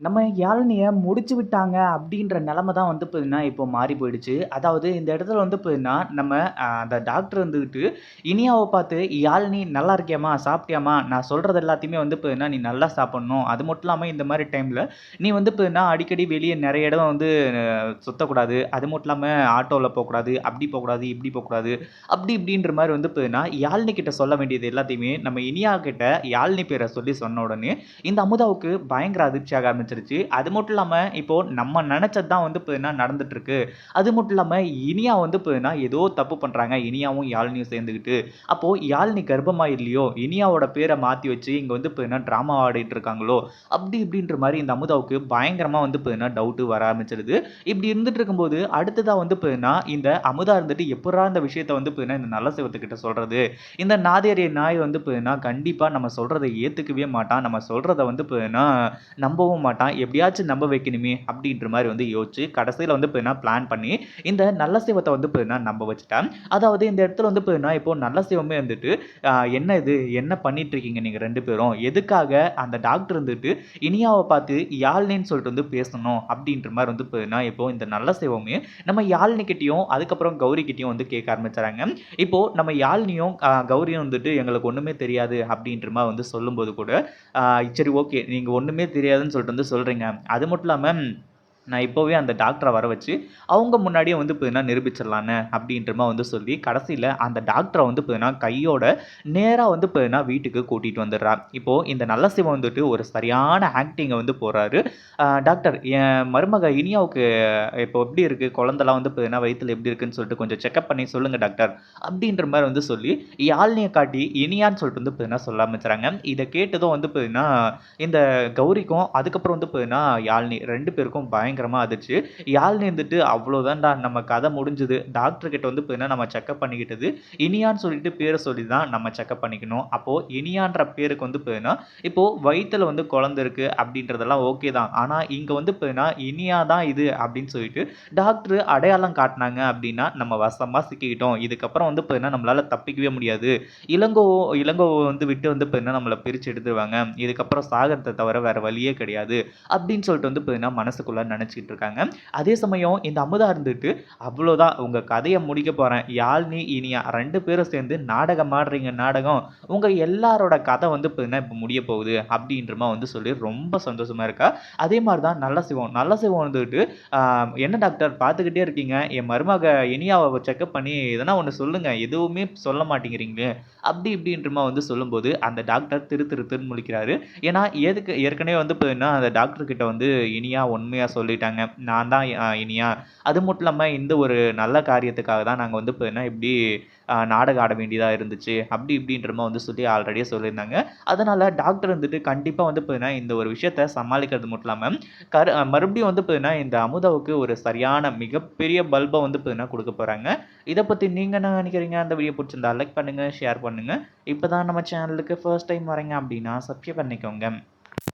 நம்ம யாழினிய முடிச்சு விட்டாங்க அப்படின்ற நிலமை தான் வந்து போதுன்னா இப்போ மாறி போயிடுச்சு. அதாவது இந்த இடத்துல வந்து போதுன்னா நம்ம அந்த டாக்டர் வந்துக்கிட்டு இனியாவை பார்த்து, "யாழினி நல்லா இருக்கியாம்மா? சாப்பிட்டியாமா நான் சொல்கிறது எல்லாத்தையுமே வந்து போதுன்னா நீ நல்லா சாப்பிட்ணும் அது மட்டும் இல்லாமல் இந்த மாதிரி டைமில் நீ வந்து போதுன்னா அடிக்கடி வெளியே நிறைய இடம் வந்து சுத்தக்கூடாது. அது மட்டும் இல்லாமல் ஆட்டோவில் போகக்கூடாது அப்படி போகக்கூடாது இப்படி போகக்கூடாது அப்படி இப்படின்ற மாதிரி வந்து போதுன்னா யாழினி கிட்ட சொல்ல வேண்டியது எல்லாத்தையுமே நம்ம இனியா கிட்ட யாழினி பேரை சொல்லி சொன்ன உடனே, இந்த அமுதாவுக்கு பயங்கர அதிர்ச்சியாக ஆரம்பிச்சிருச்சு அது மட்டும் இல்லாமல் இப்போ நம்ம நினச்சது தான் வந்து இப்போ நடந்துட்டு இருக்கு. அது மட்டும் இல்லாமல் இனியா வந்து இப்போ என்ன ஏதோ தப்பு பண்ணுறாங்க இனியாவும், யாழினியும் சேர்ந்துக்கிட்டு அப்போ யாழினி கர்ப்பமாக இல்லையோ? இனியாவோட பேரை மாற்றி வச்சு இங்கே வந்து இப்போ என்ன ட்ராமா ஆடிட்டு இருக்காங்களோ? அப்படி இப்படின்ற மாதிரி இந்த அமுதாவுக்கு பயங்கரமாக வந்து இப்போ என்ன டவுட்டு வர ஆரம்பிச்சிருது இப்படி இருந்துட்டு இருக்கும்போது, அடுத்ததாக வந்து பார்த்தீங்கன்னா, இந்த அமுதா இருந்துட்டு எப்படா இந்த விஷயத்த வந்து பார்த்தீங்கன்னா, இந்த நல்ல சிவத்துக்கிட்ட சொல்கிறது இந்த நாதேரிய நாய் வந்து இப்போன்னா கண்டிப்பாக நம்ம சொல்கிறத ஏற்றுக்கவே மாட்டான். நம்ம சொல்கிறத வந்து இப்போ என்ன நம்பவும் மாட்டான். எப்படியாச்சும் நம்ப வைக்கணுமே அப்படின்ற மாதிரி வந்து யோசிச்சு, கடைசியில் வந்து பார்த்தீங்கன்னா, பிளான் பண்ணி இந்த நல்ல சிவத்தை வந்து பார்த்தீங்கன்னா, நம்ப வச்சுட்டான். அதாவது இந்த இடத்துல வந்து பார்த்தீங்கன்னா, இப்போ நல்ல சிவமே வந்துட்டு, என்ன இது? என்ன பண்ணிட்டு இருக்கீங்க நீங்கள் ரெண்டு பேரும்? எதுக்காக அந்த டாக்டர் இருந்துட்டு இனியாவை பார்த்து யாழினின்னு சொல்லிட்டு வந்து பேசணும்?" அப்படின்ற மாதிரி வந்து பார்த்தீங்கன்னா, இப்போ இந்த நல்ல சிவமே நம்ம யாழ்னிக்கிட்டையும் அதுக்கப்புறம் கௌரிக்கிட்டையும் வந்து கேட்க ஆரம்பிச்சாங்க இப்போ நம்ம யாழ்னியும் கௌரியும் வந்துட்டு, "எங்களுக்கு ஒன்றுமே தெரியாது." அப்படின்ற மாதிரி வந்து சொல்லும்போது கூட, சரி ஓகே. நீங்கள் ஒன்றுமே தெரியாதுன்னு சொல்லிட்டு வந்து சொல்றீங்க. அது மட்டும் இல்லாம நான் இப்போவே அந்த டாக்டரை வர வச்சு, அவங்க முன்னாடியே வந்து பார்த்தீங்கன்னா நிரூபிச்சிடலான்னு." அப்படின்ற மாரி வந்து சொல்லி, கடைசியில் அந்த டாக்டரை வந்து பார்த்தீங்கன்னா, கையோட நேராக வந்து பார்த்தீங்கன்னா, வீட்டுக்கு கூட்டிகிட்டு வந்துடுறா. இப்போது இந்த நல்ல சிவம் வந்துட்டு ஒரு சரியான ஆக்டிங்கை வந்து போடுறாரு. டாக்டர் என் மருமக இனியாவுக்கு இப்போ எப்படி இருக்குது குழந்தலாம் வந்து பார்த்தீங்கன்னா, வயிற்றில் எப்படி இருக்குன்னு சொல்லிட்டு கொஞ்சம் செக்கப் பண்ணி சொல்லுங்கள் டாக்டர்." அப்படின்ற மாதிரி வந்து சொல்லி, யாழ்னியை காட்டி இனியான்னு சொல்லிட்டு வந்து பார்த்தீங்கன்னா, சொல்ல ஆரம்பிச்சுறாங்க. இதை கேட்டதும் வந்து பார்த்தீங்கன்னா, இந்த கௌரிக்கும், அதுக்கப்புறம் வந்து பார்த்தீங்கன்னா, யாழ்னி ரெண்டு பேருக்கும் பயங்கரமா அதிர்ச்சு யாழினி இருந்துட்டு, "அவ்வளோதான்டா நம்ம கதை முடிஞ்சுது. டாக்டர் கிட்ட வந்து பார்த்தீங்கன்னா, நம்ம செக்கப் பண்ணிக்கிட்டது இனியான்னு சொல்லிட்டு பேரை சொல்லி தான் நம்ம செக்கப் பண்ணிக்கணும். அப்போ இனியான்ற பேருக்கு வந்து பார்த்தீங்கன்னா, இப்போ வயிற்றுல வந்து குழந்த இருக்கு அப்படின்றதெல்லாம் ஓகே தான். ஆனா இங்க வந்து பார்த்தீங்கன்னா, இனியா தான் இது அப்படின்னு சொல்லிட்டு டாக்டர் அடையாளம் காட்டினாங்க அப்படின்னா, நம்ம வசமா சிக்கிக்கிட்டோம். இதுக்கப்புறம் வந்து பார்த்தீங்கன்னா, நம்மளால தப்பிக்கவே முடியாது. இளங்கோ இளங்கோவ வந்து விட்டு வந்து பார்த்தீங்கன்னா, நம்மள பிரிச்சு எடுத்துருவாங்க. இதுக்கப்புறம் சாகரத்தை தவிர வேற வழியே கிடையாது." அப்படின்னு சொல்லிட்டு வந்து பார்த்தீங்கன்னா, மனசுக்குள்ள நினச்சிக்கிட்டு இருக்காங்க. அதே சமயம் இந்த அமுதா இருந்துட்டு, "அவ்வளோதான் உங்கள் கதையை முடிக்க போகிறேன் யாழ்னி இனியா ரெண்டு பேரும் சேர்ந்து நாடகம் ஆடுறீங்க நாடகம். உங்கள் எல்லாரோட கதை வந்து பார்த்தீங்கன்னா, இப்போ முடிய போகுது." அப்படின்றமா வந்து சொல்லி ரொம்ப சந்தோஷமாக இருக்கா. அதே மாதிரி தான் நல்ல சிவம். நல்ல சிவம் வந்துட்டு, என்ன டாக்டர் பார்த்துக்கிட்டே இருக்கீங்க. என் மருமக இனியாவை செக்கப் பண்ணி எதனா ஒன்று சொல்லுங்க. எதுவுமே சொல்ல மாட்டேங்கிறீங்களே." அப்படி இப்படின்றமா வந்து சொல்லும்போது, அந்த டாக்டர் திரு திரு திருன்னு முழிக்கிறாரு. ஏன்னா, எதுக்கு ஏற்கனவே வந்து பார்த்தீங்கன்னா, அந்த டாக்டர் கிட்ட வந்து இனியா சொல்லி சொல்லிட்டாங்க. "நான் தான் இனியா. அது மட்டும் இல்லாமல் இந்த ஒரு நல்ல காரியத்துக்காக தான் நாங்கள் வந்து பார்த்தீங்கன்னா, இப்படி நாடகம் ஆட வேண்டியதாக இருந்துச்சு." அப்படி இப்படின்ற வந்து சொல்லி ஆல்ரெடியே சொல்லியிருந்தாங்க. அதனால டாக்டர் வந்துட்டு கண்டிப்பாக வந்து பார்த்தீங்கன்னா, இந்த ஒரு விஷயத்த சமாளிக்கிறது மட்டும் இல்லாமல் கரு மறுபடியும் வந்து பார்த்தீங்கன்னா, இந்த அமுதாவுக்கு ஒரு சரியான மிகப்பெரிய பல்பை வந்து பார்த்தீங்கன்னா, கொடுக்க போகிறாங்க இதை பற்றி நீங்கள் என்ன நினைக்கிறீங்க அந்த வீடியோ பிடிச்சிருந்தா லைக் பண்ணுங்க, ஷேர் பண்ணுங்க. இப்போ தான் நம்ம சேனலுக்கு ஃபர்ஸ்ட் டைம் வரீங்க அப்படின்னா, சப்ஸ்கிரைப் பண்ணிக்கோங்க.